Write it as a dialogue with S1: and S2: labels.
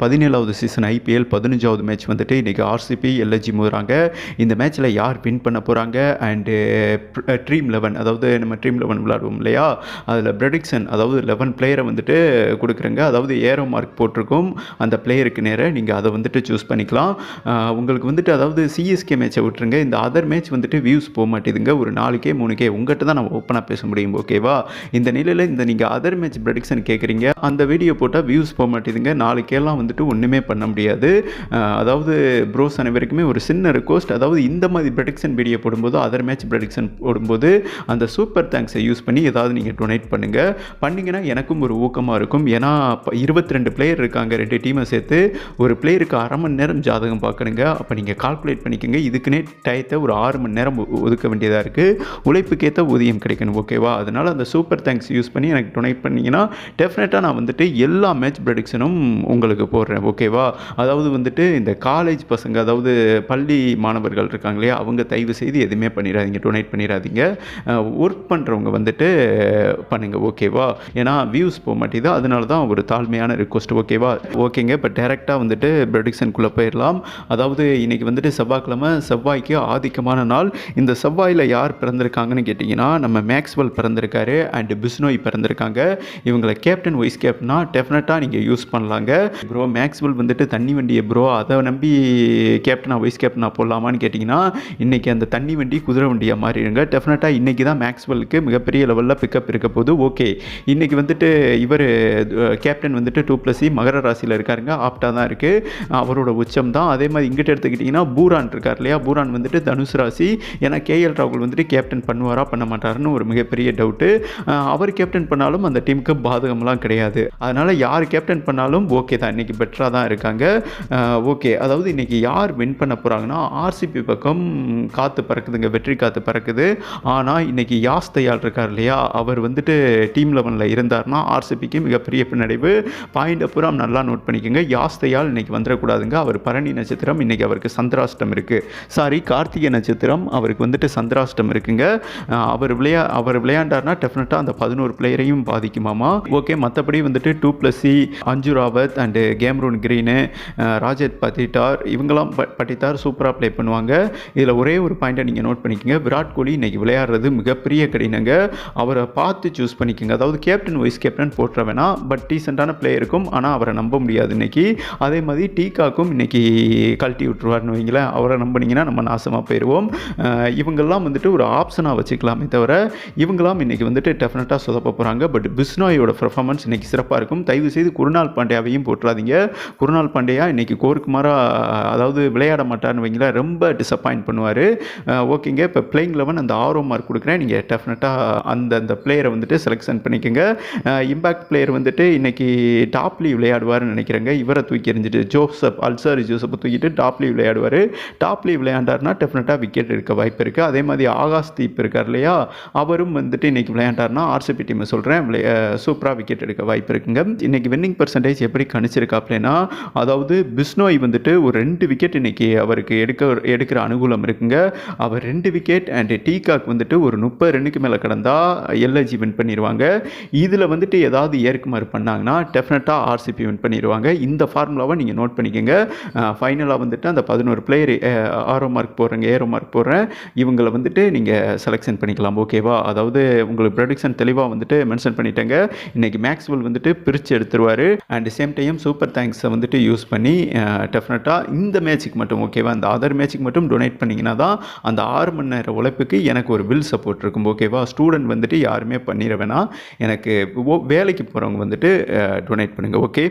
S1: பதினேழாவது season IPL பதினஞ்சாவது match வந்துட்டு இன்றைக்கி ஆர்சிபி எல்எஜி மோதுறாங்க. இந்த மேட்ச்சில் யார் வின் பண்ண போகிறாங்க அண்டு ட்ரீம் லெவன் அதாவது நம்ம ட்ரீம் லெவன் விளாடுவோம் இல்லையா? அதில் ப்ரெடிக்ஷன் அதாவது லெவன் பிளேயரை வந்துட்டு கொடுக்குறேங்க. அதாவது ஏரோ மார்க் போட்டிருக்கும். அந்த பிளேயருக்கு நேராக நீங்கள் அதை வந்துட்டு சூஸ் பண்ணிக்கலாம். உங்களுக்கு வந்துட்டு அதாவது சிஎஸ்கே மேட்சை விட்டுருங்க. இந்த அதர் மேட்ச் வந்துட்டு வியூஸ் போக மாட்டேதுங்க. ஒரு நாலுக்கே மூணுக்கே உங்கள்கிட்ட தான் நம்ம ஓப்பனாக பேச முடியும் ஓகேவா இந்த நிலையில் இந்த நீங்கள் அதர் மேட்ச் ப்ரெடிக்ஷன் கேட்குறீங்க அந்த வீடியோ போட்டால் வியூஸ் போக மாட்டேதுங்க. நாளைக்கெல்லாம் வந்துட்டு ஒன்றுமே பண்ண முடியாது. அதாவது ப்ரோஸ் அனைவருக்குமே ஒரு சின்ன ரிக்வஸ்ட் அதாவது இந்த மாதிரி ப்ரெடிக்ஷன் வீடியோ போடும்போது அதர் மேட்ச் ப்ரெடிக்ஷன் போடும்போது அந்த சூப்பர் தேங்க்ஸை யூஸ் பண்ணி ஏதாவது நீங்கள் டொனேட் பண்ணுங்கள் பண்ணிங்கன்னா எனக்கும் ஒரு ஊக்கமாக இருக்கும். ஏன்னா இருபத்தி ரெண்டு பிளேயர் இருக்காங்க. ரெண்டு டீமை சேர்த்து ஒரு பிளேயருக்கு அரை மணி நேரம் ஜாதகம் பார்க்கணுங்க. அப்போ நீங்கள் கால்குலேட் பண்ணிக்கோங்க. இதுக்குன்னே டயத்தை ஒரு ஆறு மணி நேரம் ஒதுக்க வேண்டியதாக இருக்குது உழைப்புக்கேற்ற ஊதியம் கிடைக்கணும் ஓகேவா அதனால் அந்த சூப்பர் தேங்க்ஸ் யூஸ் பண்ணி எனக்கு டொனேட் பண்ணிங்கன்னா டெஃபினட்டாக நான் வந்துட்டு எல்லா மேட்ச் ப்ரெடிக்ஷனும் உங்களுக்கு போடுறேன் ஓகேவா அதாவது வந்துட்டு இந்த காலேஜ் பசங்க அதாவது பள்ளி மாணவர்கள் இருக்காங்க இல்லையா அவங்க தயவு செய்து எதுவுமே பண்ணிடாதீங்க டொனேட் பண்ணிடாதீங்க. ஒர்க் பண்ணுறவங்க வந்துட்டு பண்ணுங்கள் ஓகேவா ஏன்னா வியூஸ் போக மாட்டேது அதனால தான் ஒரு தாழ்மையான ரிக்வஸ்ட் ஓகேவா ஓகேங்க இப்போ டேரெக்டாக வந்துட்டு ப்ரொடிக்ஷனுக்குள்ளே போயிடலாம். அதாவது இன்றைக்கி வந்துட்டு செவ்வாய்க்கிழமை செவ்வாய்க்கு ஆதிக்கமான நாள். இந்த செவ்வாயில் யார் பிறந்திருக்காங்கன்னு கேட்டிங்கன்னா நம்ம மேக்ஸ்வெல் பிறந்திருக்காரு அண்ட் பிஸ்னோய் பிறந்திருக்காங்க. இவங்களை கேப்டன் வைஸ் கேப்டனா டெஃபினட்டாக நீங்கள் யூஸ் பண்ணலாங்க. ப்ரோ மேக்ஸ்வெல் வந்துட்டு தண்ணி வண்டியை ப்ரோ அதை நம்பி கேப்டனா வைஸ் கேப்டனா போடலாமான்னு கேட்டிங்கன்னா இன்றைக்கி அந்த தண்ணி வண்டி குதிரை வண்டியாக மாறிடுங்க. டெஃபினட்டாக இன்றைக்கி தான் மேக்ஸ்வெலுக்கு மிகப்பெரிய லெவலில் பிக்கப் இருக்க போது ஓகே இன்றைக்கி வந்துட்டு இவர் கேப்டன் வந்துட்டு டூ ப்ளஸ் சி மகர ராசியில் இருக்காருங்க. ஆப்டாக தான் இருக்குது அவரோட உச்சம் தான். அதே மாதிரி இங்கிட்ட எடுத்துக்கிட்டிங்கன்னா பூரான் இருக்கார் இல்லையா? பூரான் வந்துட்டு தனுஷ் ராசி. ஏன்னா கேஎல் ராகுல் வந்துட்டு கேப்டன் பண்ணுவாரா பண்ண மாட்டாருன்னு ஒரு மிகப்பெரிய டவுட்டு அவர் கேப்டன் பண்ணாலும் அந்த டீமுக்கு பாதகம்லாம் கிடையாது. அதனால் யார் கேப்டன் பண்ணாலும் ஓகே தான். இன்றைக்கி பெட்டராக தான் இருக்காங்க. ஓகே. அதாவது இன்றைக்கி யார் வின் பண்ண போகிறாங்கன்னா ஆர்சிபி பக்கம் காற்று பறக்குதுங்க. வெற்றி காற்று பறக்குது. ஆனால் இன்றைக்கி யாஸ் தயால் இருக்கார் இல்லையா? அவர் வந்துட்டு டீம் லெவனில் இருந்தார்னா ஆர்சிபிக்கு மிகப்பெரிய பின்னடைவு. பாயிண்ட் அப்புறம் நல்லா நோட் பண்ணிக்கோங்க. யாஸ் தயால் இன்றைக்கி வந்துடக்கூடாதுங்க. அவர் பரணி நட்சத்திரம் இன்றைக்கி அவருக்கு சந்திராஷ்டம் இருக்குது சாரி கார்த்திகை நட்சத்திரம் அவருக்கு வந்துட்டு சந்திராஷ்டம் இருக்குங்க. அவர் விளையா அவர் விளையாண்டார்னா டெஃபினட்டாக அந்த பதினோரு பிளேயரையும் பாதிக்குமாமா? ஓகே மற்றபடி வந்துட்டு du Plessis Anuj Rawat and Cameron Green Rajat Patidar இவங்கெல்லாம் ப- பட்டித்தார் சூப்பராக ப்ளே பண்ணுவாங்க. இதில் ஒரே ஒரு பாயிண்ட்டை நீங்கள் நோட் பண்ணிக்கோங்க. விராட் கோலி இன்றைக்கி விளையாடுறது மிகப்பெரிய கடினங்க. அவரை பார்த்து சூஸ் பண்ணிக்கோங்க. அதாவது கேப்டன் வைஸ் கேப்டன் போட்டுற வேணாம் பட் டீசெண்டான பிளே இருக்கும் ஆனால் அவரை நம்ப முடியாது இன்னைக்கு. அதே மாதிரி டீகாக்கும் இன்றைக்கி கழட்டி விட்டுருவார்னு வைங்களேன். அவரை நம்பினீங்கன்னா நம்ம நாசமாக போயிடுவோம் இவங்கெல்லாம் வந்துட்டு ஒரு ஆப்ஷனாக வச்சுக்கலாமே தவிர இவங்கெல்லாம் இன்றைக்கி வந்துட்டு டெஃபினட்டாக சொதப்ப போகிறாங்க பட் பிஸ்னாயோட பர்ஃபார்மன்ஸ் இன்றைக்கி சிறப்பாக இருக்கும். தயவு செய்து குருநாள் பாண்டியாவையும் போட்டுறாதீங்க குருநாள் பாண்டியா இன்னைக்கு கோர்க்குமாரா அதாவது விளையாட மாட்டார்னு வைங்களேன் ரொம்ப டிசப்பாயிண்ட் பண்ணுவார். ஓகேங்க. இப்போ பிளேயிங் லெவன் அந்த ஆரோ மார்க் கொடுக்குறேன். நீங்கள் டெஃபினட்டாக அந்த அந்த பிளேயரை வந்துட்டு செலெக்ஷன் பண்ணிக்கோங்க. இம்பாக்ட் பிளேயர் வந்துட்டு இன்னைக்கு டாப்லி விளையாடுவார்னு நினைக்கிறேங்க. இவரை தூக்கி எறிஞ்சிட்டு ஜோசப் அல்சாரி ஜோசப்பை தூக்கிட்டு டாப்லி விளையாடுவார். டாப்லி விளையாண்டார்னா டெஃபினட்டாக விக்கெட் எடுக்க வாய்ப்பு இருக்குது அதே மாதிரி ஆகாஷ் தீப் இருக்கார் இல்லையா அவரும் வந்துட்டு இன்றைக்கி விளையாண்டார்னா ஆர்சிபி டீமை சொல்கிறேன் சூப்பராக விக்கெட் எடுக்க வாய்ப்பு இருக்குங்க. இன்னைக்கு வின்னிங் பர்சன்டேஜ் எப்படி கணிச்சிருக்காப்லனா அதாவது பிஸ்னோய் வந்துட்டு ஒரு ரெண்டு விக்கெட் இன்னைக்கு அவருக்கு எடுக்க எடுக்கிற அனுகூலம் இருக்குங்க. அவர் ரெண்டு விக்கெட் அண்ட் டீகாக் வந்துட்டு ஒரு முப்பது ரன்னுக்கு மேலே கடந்தால் எல்ஐஜி வின் பண்ணிடுவாங்க இதில் வந்துட்டு ஏதாவது ஏற்குமாறு பண்ணாங்கன்னா டெஃபினட்டாக ஆர்சிபி வின் பண்ணிடுவாங்க இந்த ஃபார்முலாவை நீங்கள் நோட் பண்ணிக்கோங்க. ஃபைனலாக வந்துட்டு அந்த பதினோரு பிளேயர் ஆரோ மார்க் போடுறேங்க ஏரோ மார்க் போடுறேன். இவங்களை வந்துட்டு நீங்கள் செலெக்ஷன் பண்ணிக்கலாம் ஓகேவா அதாவது உங்களுக்கு ப்ரொடிக்ஷன் தெளிவாக வந்துட்டு மென்ஷன் பண்ணிட்டேங்க. இன்னைக்கு மேக்ஸ்வெல் வந்துட்டு பிரித்து எடுத்துருவார். அண்ட் சேம் டைம் சூப்பர் தேங்க்ஸை வந்துட்டு யூஸ் பண்ணி டெஃபினட்டாக இந்த மேட்ச்சுக்கு மட்டும் ஓகேவா அந்த அதர் மேட்ச்சுக்கு மட்டும் டொனேட் பண்ணிங்கன்னா தான் அந்த ஆறு மணி நேர உழைப்புக்கு எனக்கு ஒரு வில் சப்போர்ட் இருக்கும் ஓகேவா ஸ்டூடெண்ட் வந்துட்டு யாருமே பண்ணிட வேணாம். எனக்கு வேலைக்கு போகிறவங்க வந்துட்டு டொனேட் பண்ணுங்கள் ஓகே